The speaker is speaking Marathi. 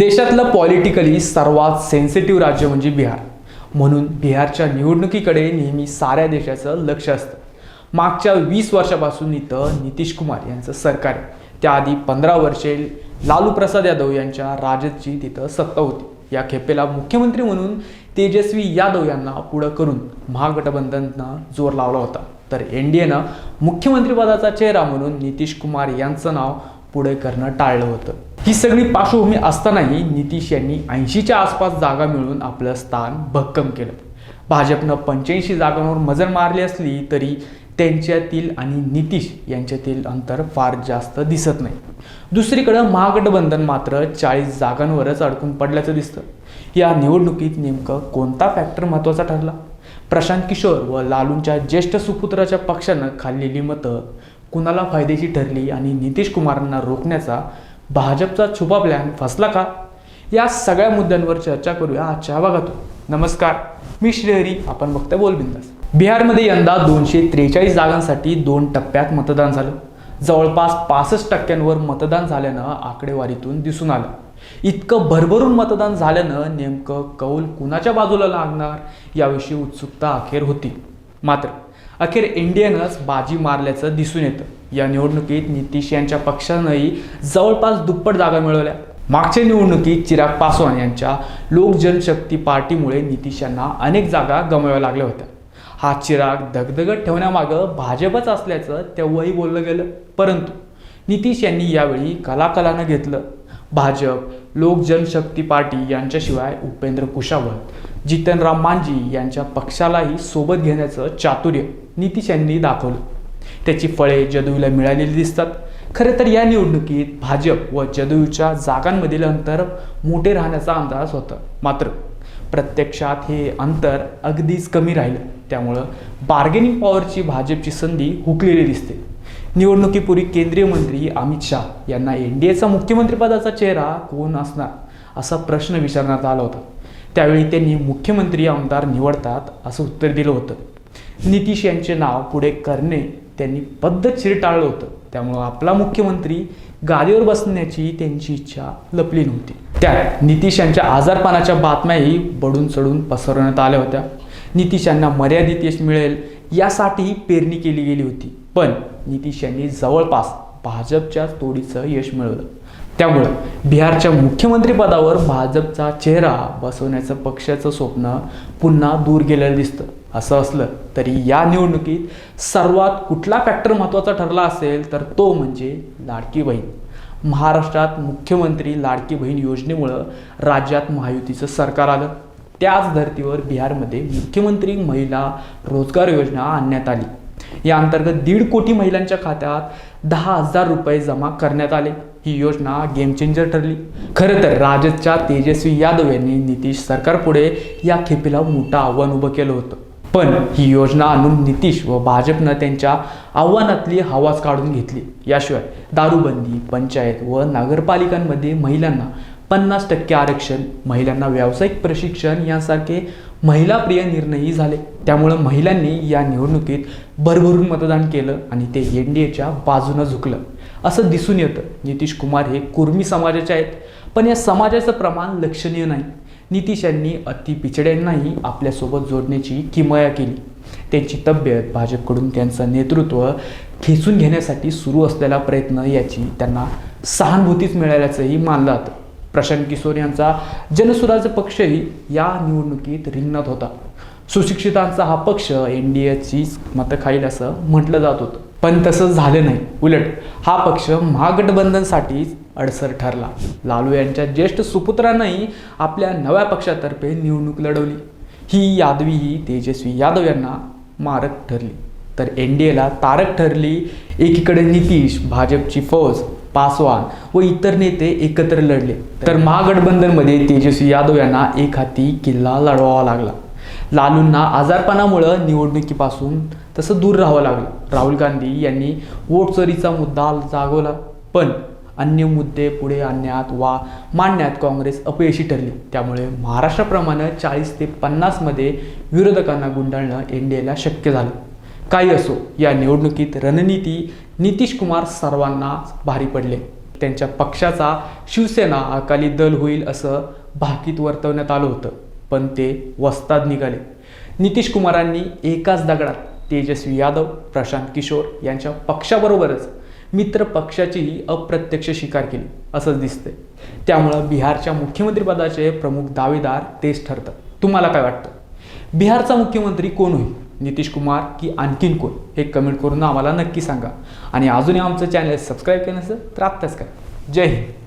देशातलं पॉलिटिकली सर्वात सेन्सिटिव्ह राज्य म्हणजे बिहार. म्हणून बिहारच्या निवडणुकीकडे नेहमी साऱ्या देशाचं लक्ष असतं. मागच्या वीस वर्षापासून इथं नितीश कुमार यांचं सरकार आहे. त्याआधी पंधरा वर्षे लालू प्रसाद यादव यांच्या राजदची तिथं सत्ता होती. या खेपेला मुख्यमंत्री म्हणून तेजस्वी यादव यांना पुढं करून महागठबंधननं जोर लावला होता. तर एन डी एनं मुख्यमंत्रीपदाचा चेहरा म्हणून नितीश कुमार यांचं नाव पुढे करणं टाळलं होतं. ही सगळी पार्श्वभूमी असतानाही नितीश यांनी ऐंशीच्या आसपास जागा मिळवून आपलं स्थान भक्कम केलं. भाजपनं पंच्याऐंशी जागांवर मजल मारली असली तरी त्यांच्यातील आणि नितीश यांच्यातील अंतर फार जास्त दिसत नाही. दुसरीकडं महागठबंधन मात्र चाळीस जागांवरच अडकून पडल्याचं दिसतं. या निवडणुकीत नेमकं कोणता फॅक्टर महत्त्वाचा ठरला? प्रशांत किशोर व लालूंच्या ज्येष्ठ सुपुत्राच्या पक्षानं खाल्लेली मतं कुणाला फायदेशी ठरली आणि नितीश कुमारांना रोखण्याचा भाजपचा छुपा प्लॅन फसला का? या सगळ्या मुद्द्यांवर चर्चा करूया आजच्या भागातून. नमस्कार मी श्रीहरी आपण बघतोय बोलबिंदास. बिहारमध्ये यंदा दोनशे त्रेचाळीस जागांसाठी दोन टप्प्यात मतदान झालं. जवळपास पासष्ट टक्क्यांवर मतदान झाल्यानं आकडेवारीतून दिसून आलं. इतकं भरभरून मतदान झाल्यानं नेमकं कौल कुणाच्या बाजूला लागणार याविषयी उत्सुकता अखेर होती. मात्र अखेर इंडियनच बाजी मारल्याचं दिसून येतं. या निवडणुकीत नितीश यांच्या पक्षानंही जवळपास दुप्पट जागा मिळवल्या. मागच्या निवडणुकीत चिराग पासवान यांच्या लोक जनशक्ती पार्टीमुळे नितीश यांना अनेक जागा गमवाव्या लागल्या होत्या. हा चिराग दगदगत ठेवण्यामागं भाजपच असल्याचं तेव्हाही बोललं गेलं. परंतु नितीश यांनी यावेळी कलाकलानं घेतलं. भाजप लोक जनशक्ती पार्टी यांच्याशिवाय उपेंद्र कुशावत जितनराम मांझी यांच्या पक्षालाही सोबत घेण्याचं चातुर्य नितीश यांनी दाखवलं. त्याची फळे जदयूला मिळालेली दिसतात. खरे तर या निवडणुकीत भाजप व जदयूच्या जागांमधील अंतर मोठे राहण्याचा अंदाज होता. मात्र प्रत्यक्षात हे अंतर अगदीच कमी राहिलं. त्यामुळं बार्गेनिंग पॉवरची भाजपची संधी हुकलेली दिसते. निवडणुकीपूर्वी केंद्रीय मंत्री अमित शाह यांना एन डी एचा मुख्यमंत्रीपदाचा चेहरा कोण असणार? असा प्रश्न विचारण्यात आला होता. त्यावेळी त्यांनी मुख्यमंत्री आमदार निवडतात असं उत्तर दिलं होतं. नितीश यांचे नाव पुढे करणे त्यांनी पद्धतशीर टाळलं होतं. त्यामुळं आपला मुख्यमंत्री गादीवर बसण्याची त्यांची इच्छा लपली नव्हती. त्यात नितीश यांच्या आजारपणाच्या बातम्याही बडून चढून पसरवण्यात आल्या होत्या. नितीश यांना मर्यादित यश मिळेल यासाठीही पेरणी केली गेली होती. पण नितीश यांनी जवळपास भाजपच्या तोडीचं यश मिळवलं. त्यामुळं बिहारच्या मुख्यमंत्रीपदावर भाजपचा चेहरा बसवण्याचं पक्षाचं स्वप्न पुन्हा दूर गेलेलं दिसतं. असं असलं तरी या निवडणुकीत सर्वात कुठला फॅक्टर महत्त्वाचा ठरला असेल तर तो म्हणजे लाडकी बहीण. महाराष्ट्रात मुख्यमंत्री लाडकी बहीण योजनेमुळं राज्यात महायुतीचं सरकार आलं. त्याच धर्तीवर बिहारमध्ये मुख्यमंत्री महिला रोजगार योजना आणण्यात आली. या अंतर्गत दीड कोटी महिलांच्या खात्यात दहा हजार रुपये जमा करण्यात आले. ही योजना गेम चेंजर ठरली. खरं तर राजदच्या तेजस्वी यादव यांनी नितीश सरकारपुढे या खेपेला मोठं आव्हान उभं केलं होतं. पण ही योजना आणून नितीश व भाजपनं त्यांच्या आव्हानातली हवाच काढून घेतली. याशिवाय दारूबंदी पंचायत व नगरपालिकांमध्ये महिलांना पन्नास टक्के आरक्षण महिलांना व्यावसायिक प्रशिक्षण यासारखे महिलाप्रिय निर्णयही झाले. त्यामुळं महिलांनी या निवडणुकीत भरभरून मतदान केलं आणि ते एन डी एच्या बाजूनं झुकलं. असं दिसून येतं. नितीश कुमार हे कुर्मी समाजाचे आहेत. पण या समाजाचं प्रमाण लक्षणीय नाही. नितीश यांनी अति पिछड्यांनाही आपल्यासोबत जोडण्याची किमया केली. त्यांची तब्येत भाजपकडून त्यांचं नेतृत्व खेचून घेण्यासाठी सुरू असलेला प्रयत्न याची त्यांना सहानुभूतीच मिळाल्याचंही मानलं जातं. प्रशांत किशोर यांचा जनसुराज पक्षही या निवडणुकीत रिंगणात होता. सुशिक्षितांचा हा पक्ष एन डी एचीच मतं खाईल असं म्हटलं जात होतं. पण तसं झालं नाही. उलट हा पक्ष महागठबंधनसाठीच अडसर ठरला. लालू यांच्या ज्येष्ठ सुपुत्रांनाही आपल्या नव्या पक्षातर्फे निवडणूक लढवली. ही यादवी ही तेजस्वी यादव यांना मारक ठरली. तर एन डी एला तारक ठरली. एकीकडे नितीश भाजपची फौज. पासवान व इतर नेते एकत्र लढले. तर महागठबंधनमध्ये तेजस्वी यादव यांना एक हाती किल्ला लढवावा लागला. लालूंना आजारपणामुळं निवडणुकीपासून तसं दूर राहावं लागलं. राहुल गांधी यांनी वोटचोरीचा मुद्दा जागवला पण अन्य मुद्दे पुढे आणण्यात वा मांडण्यात काँग्रेस अपयशी ठरली. त्यामुळे महाराष्ट्राप्रमाणे चाळीस ते पन्नासमध्ये विरोधकांना गुंडाळणं एन डी एला शक्य झालं. काही असो या निवडणुकीत रणनीती नितीश कुमार सर्वांना भारी पडले. त्यांच्या पक्षाचा शिवसेना अकाली दल होईल असं भाकीत वर्तवण्यात आलं होतं पण ते वस्ताद निघाले. नितीश कुमारांनी एकाच दगडात तेजस्वी यादव प्रशांत किशोर यांच्या पक्षाबरोबरच मित्र पक्षाचीही अप्रत्यक्ष शिकार केली असंच दिसतंय. त्यामुळं बिहारच्या मुख्यमंत्रीपदाचे प्रमुख दावेदार तेच ठरतात. तुम्हाला काय वाटतं? बिहारचा मुख्यमंत्री कोण होईल? नितीश कुमार की आणखीन कोण? हे कमेंट करून आम्हाला नक्की सांगा. आणि अजूनही आमचं चॅनल सबस्क्राईब केलं नसेल तर आत्ताच काय जय हिंद.